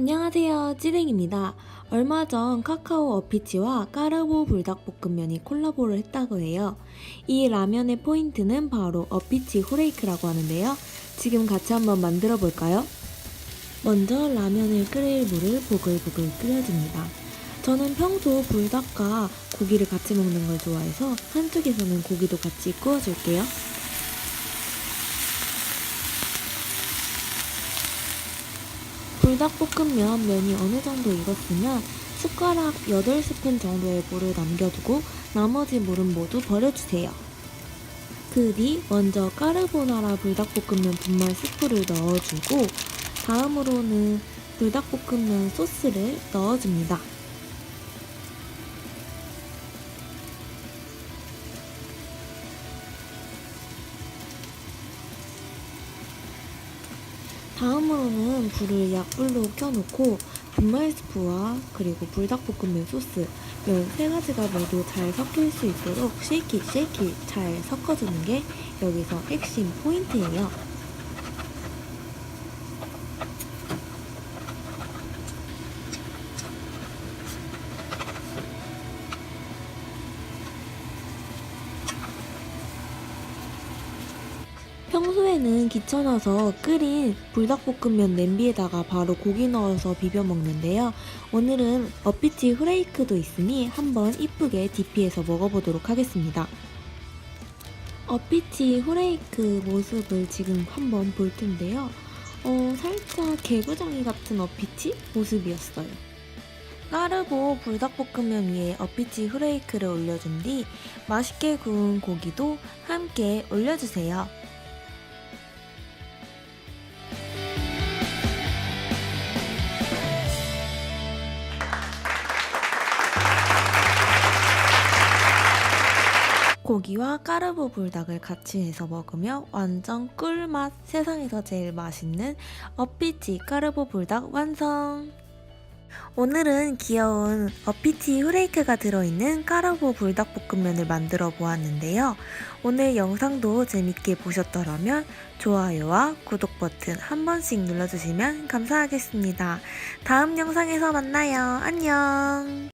안녕하세요. 찌랭입니다. 얼마 전 카카오 어피치와 까르보 불닭볶음면이 콜라보를 했다고 해요. 이 라면의 포인트는 바로 어피치 후레이크라고 하는데요. 지금 같이 한번 만들어 볼까요? 먼저 라면을 끓일 물을 보글보글 끓여줍니다. 저는 평소 불닭과 고기를 같이 먹는 걸 좋아해서 한쪽에서는 고기도 같이 구워줄게요 불닭볶음면 면이 어느 정도 익었으면 숟가락 8스푼 정도의 물을 남겨두고 나머지 물은 모두 버려주세요. 그 뒤 먼저 까르보나라 불닭볶음면 분말 스프를 넣어주고 다음으로는 불닭볶음면 소스를 넣어줍니다. 다음으로는 불을 약불로 켜놓고 분말 스프와 그리고 불닭볶음면 소스 면세 가지가 모두 잘 섞일 수 있도록 쉐이키 쉐이키 잘 섞어주는 게 여기서 핵심 포인트예요. 평소에는 귀찮아서 끓인 불닭볶음면 냄비에다가 바로 고기 넣어서 비벼 먹는데요. 오늘은 어피치 후레이크도 있으니 한번 이쁘게 DP해서 먹어보도록 하겠습니다. 어피치 후레이크 모습을 지금 한번 볼 텐데요. 어, 살짝 개구장이 같은 어피치 모습이었어요. 까르보 불닭볶음면 위에 어피치 후레이크를 올려준 뒤 맛있게 구운 고기도 함께 올려주세요. 고기와 까르보 불닭을 같이 해서 먹으며 완전 꿀맛 세상에서 제일 맛있는 어피치 까르보 불닭 완성! 오늘은 귀여운 어피치 후레이크가 들어있는 까르보 불닭볶음면을 만들어 보았는데요. 오늘 영상도 재밌게 보셨더라면 좋아요와 구독 버튼 한 번씩 눌러주시면 감사하겠습니다. 다음 영상에서 만나요. 안녕!